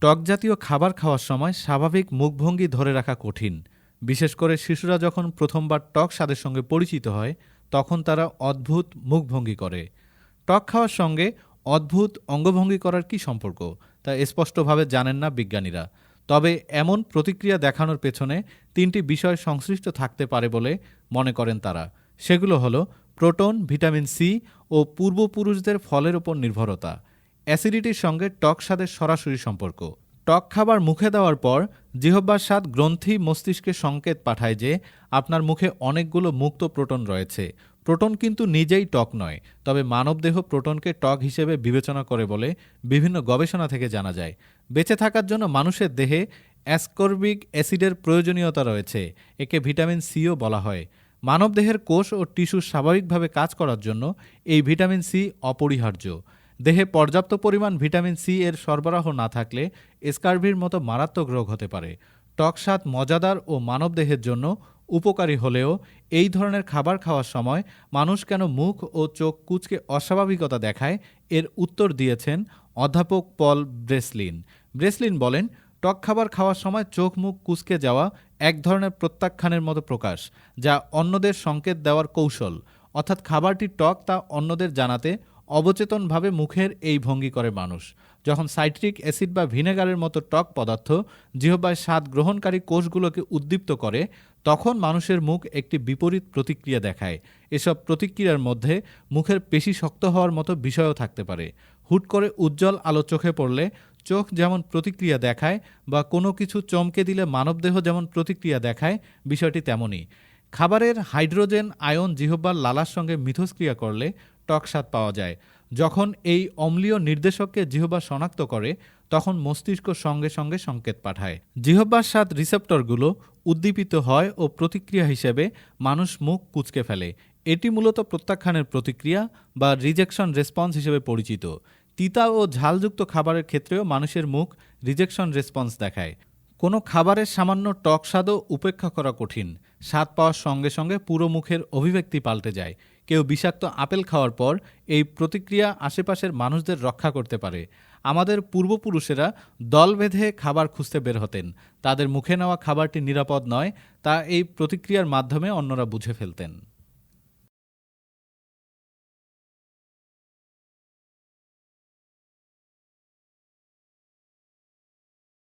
টক জাতীয় খাবার খাওয়ার সময় স্বাভাবিক মুখভঙ্গি ধরে রাখা কঠিন। বিশেষ করে শিশুরা যখন প্রথমবার টক স্বাদের সঙ্গে পরিচিত হয়, তখন তারা অদ্ভুত মুখভঙ্গি করে। টক খাওয়ার সঙ্গে অদ্ভুত অঙ্গভঙ্গি করার কি সম্পর্ক, তা স্পষ্টভাবে জানেন না বিজ্ঞানীরা। তবে এমন প্রতিক্রিয়া দেখানোর পেছনে তিনটি বিষয় সংশ্লিষ্ট থাকতে পারে বলে মনে করেন তারা। সেগুলো হলো প্রোটন, ভিটামিন সি ও পূর্বপুরুষদের ফলের ওপর নির্ভরতা। অ্যাসিডিটির সঙ্গে টক স্বাদের সরাসরি সম্পর্ক। টক খাবার মুখে দেওয়ার পর, জিহ্বার স্বাদ গ্রন্থি মস্তিষ্কে সংকেত পাঠায় যে, আপনার মুখে অনেকগুলো মুক্ত প্রোটন রয়েছে। প্রোটন কিন্তু নিজেই টক নয়, তবে মানবদেহ প্রোটনকে টক হিসেবে বিবেচনা করে বলে বিভিন্ন গবেষণা থেকে জানা যায়। বেঁচে থাকার জন্য মানুষের দেহে অ্যাসকর্বিক অ্যাসিডের প্রয়োজনীয়তা রয়েছে, একে ভিটামিন সিও বলা হয়। মানবদেহের কোষ ও টিস্যু স্বাভাবিকভাবে কাজ করার জন্য এই ভিটামিন সি অপরিহার্য। দেহে পর্যাপ্ত পরিমাণ ভিটামিন সি এর সরবরাহ না থাকলে স্কার্ভির মতো মারাত্মক রোগ হতে পারে। টক স্বাদ মজাদার ও মানবদেহের জন্য উপকারী হলেও এই ধরনের খাবার খাওয়ার সময় মানুষ কেন মুখ ও চোখ কুচকে অস্বাভাবিকতা দেখায় এর উত্তর দিয়েছেন অধ্যাপক পল ব্রেসলিন। ব্রেসলিন বলেন, টক খাবার খাওয়ার সময় চোখ মুখ কুচকে যাওয়া এক ধরনের প্রত্যাখ্যানের মতো প্রকাশ, যা অন্যদের সংকেত দেওয়ার কৌশল। অর্থাৎ খাবারটি টক তা অন্যদের জানাতে অবচেতনভাবে মুখের এই ভঙ্গি করে মানুষ। যখন সাইট্রিক অ্যাসিড বা ভিনেগারের মতো টক পদার্থ জিহ্বায় স্বাদ গ্রহণকারী কোষগুলোকে উদ্দীপ্ত করে, তখন মানুষের মুখ একটি বিপরীত প্রতিক্রিয়া দেখায়। এসব প্রতিক্রিয়ার মধ্যে মুখের পেশি শক্ত হওয়ার মতো বিষয়ও থাকতে পারে। হুট করে উজ্জ্বল আলো চোখে পড়লে চোখ যেমন প্রতিক্রিয়া দেখায় বা কোনো কিছু চমকে দিলে মানবদেহ যেমন প্রতিক্রিয়া দেখায়, বিষয়টি তেমনই। খাবারের হাইড্রোজেন আয়ন জিহ্বার লালার সঙ্গে মিথস্ক্রিয়া করলে টক স্বাদ পাওয়া যায়। যখন এই অম্লীয় নির্দেশককে জিহ্বা শনাক্ত করে, তখন মস্তিষ্ক সঙ্গে সঙ্গে সংকেত পাঠায়। জিহ্বার স্বাদ রিসেপ্টরগুলো উদ্দীপিত হয় ও প্রতিক্রিয়া হিসেবে মানুষ মুখ কুচকে ফেলে। এটি মূলত প্রত্যাখ্যানের প্রতিক্রিয়া বা রিজেকশন রেসপন্স হিসেবে পরিচিত। তিতা ও ঝালযুক্ত খাবারের ক্ষেত্রেও মানুষের মুখ রিজেকশন রেসপন্স দেখায়। কোনো খাবারের সামান্য টক স্বাদও উপেক্ষা করা কঠিন। স্বাদ পাওয়ার সঙ্গে সঙ্গে পুরো মুখের অভিব্যক্তি পাল্টে যায়। কেউ বিষাক্ত আপেল খাওয়ার পর এই প্রতিক্রিয়া আশেপাশের মানুষদের রক্ষা করতে পারে। আমাদের পূর্বপুরুষেরা দল বেঁধে খাবার খুঁজতে বের হতেন। তাদের মুখে নেওয়া খাবারটি নিরাপদ নয়, তা এই প্রতিক্রিয়ার মাধ্যমে অন্যরা বুঝে ফেলতেন।